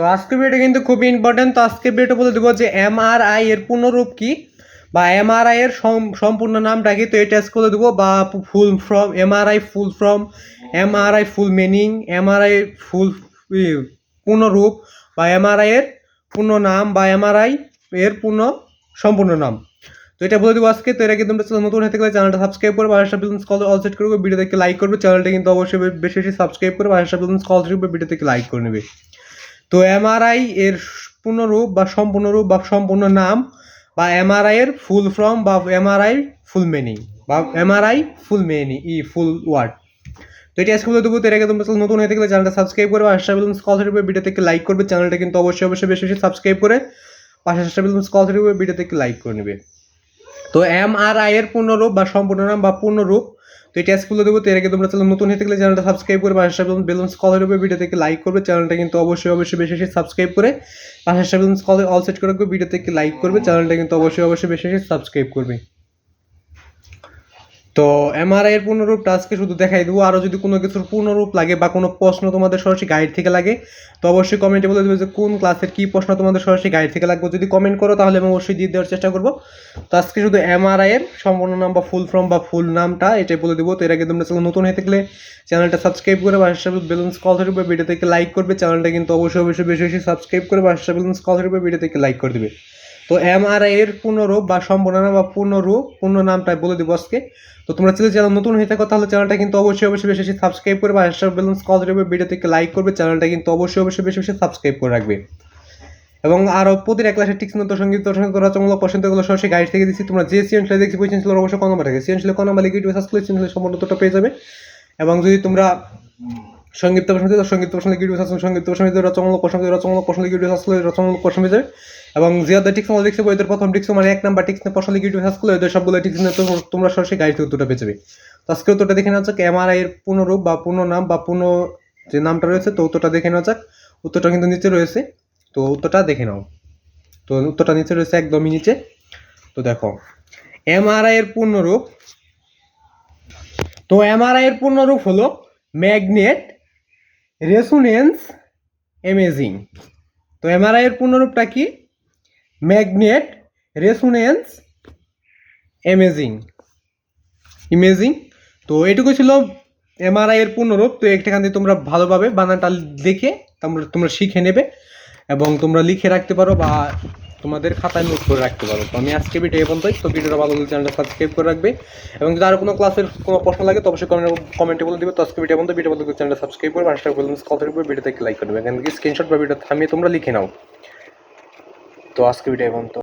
তো আজকে ভিডিওটা কিন্তু খুব ইম্পর্টেন্ট তো আজকে ভিডিওটা বলে দেবো যে এমআরআই এর পূর্ণরূপ কি বা এমআরআই এর সম্পূর্ণ নামটা কি? তো এই টেস্ট করে দেবো। বা full form MRI full form MRI full meaning MRI full পূর্ণরূপ বা এমআরআই এর পূর্ণ নাম বা এমআরআই এর পূর্ণ সম্পূর্ণ নাম। তো এটা বলে দেবো আজকে। তো এর আগে তোমরা নতুন হতে গেলে চ্যানেলটা সাবস্ক্রাইব করবে আর বিলন্স কল অল সেট করবে ভিডিও দেখে লাইক করবে। চ্যানেলটা কিন্তু অবশ্যই বেশি বেশি সাবস্ক্রাইব করবে আর বিলন্স কল ভিডিও থেকে লাইক করে নেবে। তো এমআরআই এর পূর্ণরূপ বা সম্পূর্ণরূপ বা সম্পূর্ণ নাম বা এমআরআই এর ফুল ফর্ম বা এমআরআই ফুল মিনিং বা এমআরআই ফুল মিনিং ই ফুল ওয়ার্ড তো এটি আজকে দেবো এর আগে তোমরা নতুন হয়ে থাকলে চ্যানেলটা সাবস্ক্রাইব করবে আর বিলন্স কল করবে ভিডিও থেকে লাইক করবে, চ্যানেলটা কিন্তু অবশ্যই অবশ্যই বেশি বেশি সাবস্ক্রাইব করে পাশে বিলন্স কল করবে ভিডিও থেকে লাইক করে নেবে। তো এম আর আই এর পূর্ণরূপ বা সম্পূর্ণ নাম বা পূর্ণরূপ তো এই স্কুলে দেবো, তো এর আগে তোমরা চ্যানেল নতুন হতে গেলে চ্যানেলটা সাবস্ক্রাইব করে পাশে বেলুন্স কল উপরে ভিডিও থেকে লাইক করবে। চ্যানেলটা কিন্তু অবশ্যই অবশ্যই বেশি বেশি সাবস্ক্রাইব করে পাশে কল অল সেট করে রাখবে। ভিডিও থেকে লাইক করবে। চ্যানেলটা কিন্তু অবশ্যই অবশ্যই বেশি বেশি সাবস্ক্রাইব করবে। তো এমআরআই এর পূর্ণরূপটা আজকে শুধু দেখাই দেবো। আরও যদি কোনো কিছুর পূর্ণরূপ লাগে বা কোনো প্রশ্ন তোমাদের সরাসরি গাইড থেকে লাগে, তো অবশ্যই কমেন্টে বলে দেবে যে কোন ক্লাসের কী প্রশ্ন তোমাদের সরাসরি গাইড থেকে লাগবে। যদি কমেন্ট করো তাহলে আমি অবশ্যই দিয়ে দেওয়ার চেষ্টা করব। তো আজকে শুধু এমআরআই এর সম্পূর্ণ নাম বা ফুল ফর্ম বা ফুল নামটা এটাই বলে দেবো। তো এর আগে তোমরা নতুন হয়ে থাকলে চ্যানেলটা সাবস্ক্রাইব করে বাসা বেলুন্স কল থাকবে ভিডিও থেকে লাইক করবে। চ্যানেলটা কিন্তু অবশ্যই অবশ্যই বেশি বেশি সাবস্ক্রাইব করে বাসা বেলুন্স কল থাকবে ভিডিও থেকে লাইক করে দেবে। তো এমআরআই এর পূর্ণরূপ বা নাম বা পূর্ণরূপ, পূর্ণ নামটা বলে দেবো আজকে। তো তোমরা চ্যানেল চ্যানেল নতুন হয়ে থাকো, তাহলে চ্যানেলটা কিন্তু অবশ্যই অবশ্যই বেশি বেশি সাবস্ক্রাইব করবে আর হাসা বেলুন্স কল দেবে ভিডিও থেকে লাইক করবে চ্যানেলটা কিন্তু অবশ্যই অবশ্যই বেশি বেশি সাবস্ক্রাইব করে রাখবে। এবং আরও ক্লাসের টিক্স নতুন সংগীত সংগীত রচনামূলক পছন্দগুলো সরাসরি গাইড থেকে দিচ্ছি তোমরা যে সিএন ছিল দেখছি বই ছিল অবশ্যই কোন নাম্বার থাকে সিএন ছিল কোন নাম্বার লিখিত সার্চ করলে সিএন সম্পূর্ণটা পেয়ে যাবে। এবং যদি তোমরা সংগীত পছন্দ সংগীত পছন্দ গিডিও সার্চ সংগীত পছন্দ রচনামূলক রচনামূলক পছন্দ গিডিও সার্চ করলে রচনামূলক পছন্দ এবং জিয়াদা টিক্স আমরা দেখছি বইদের প্রথম টিক্স মানে এক নাম্বার টিক্স গিডিও সার্চ করলে ওদের সবগুলো টিক্স তোমরা- সরাসরি থেকে উত্তরটা পেয়ে যাবে। তো আজকে উত্তরটা দেখে নেওয়া যাক এমআরআই এর পূর্ণরূপ বা পূর্ণ নাম বা পূর্ণ যে নামটা রয়েছে, তো উত্তরটা দেখে নেওয়া যাক। উত্তরটা কিন্তু নিচে রয়েছে, তো উত্তরটা দেখে নাও। তো উত্তরটা নিচে রয়েছে, একদমই নিচে। তো দেখো এমআরআই এর পূর্ণরূপ তো এমআরআই এর পূর্ণরূপ হলো ম্যাগনেট রেসোনেন্স এমেজিং তো এমআরআই এর পূর্ণরূপটা কি? Magnet resonance imaging imaging. তো এটুকু ছিল এমআরআই এর পূর্ণরূপ। তো একটাখান দিয়ে তোমরা ভালোভাবে বানানটা দেখে তোমরা তোমরা শিখে নেবে এবং তোমরা লিখে রাখতে পারো বা তোমাদের খাতায় নোট করে রাখতে পারো। তো আমি আজকে ভিডিও পর্যন্তই। তো ভিডিওটা ভালো লাগলে চ্যানেলটা সাবস্ক্রাইব করে রাখবে। এবং যদি আরও কোনো ক্লাসের কোনো প্রশ্ন লাগে, তো অবশ্যই কমেন্টে বলে দিবে। তো আজকে ভিডিও পর্যন্ত ভিডিও লাগলে চ্যানেলটা সাবস্ক্রাইব করে পাঁচটা বলুন কল করবে ভিডিও থেকে লাইক করবে এখান থেকে স্ক্রিনশট বা ভিডিও থামিয়ে তোমরা লিখে নাও। তো আজকে ভিডিও পর্যন্ত।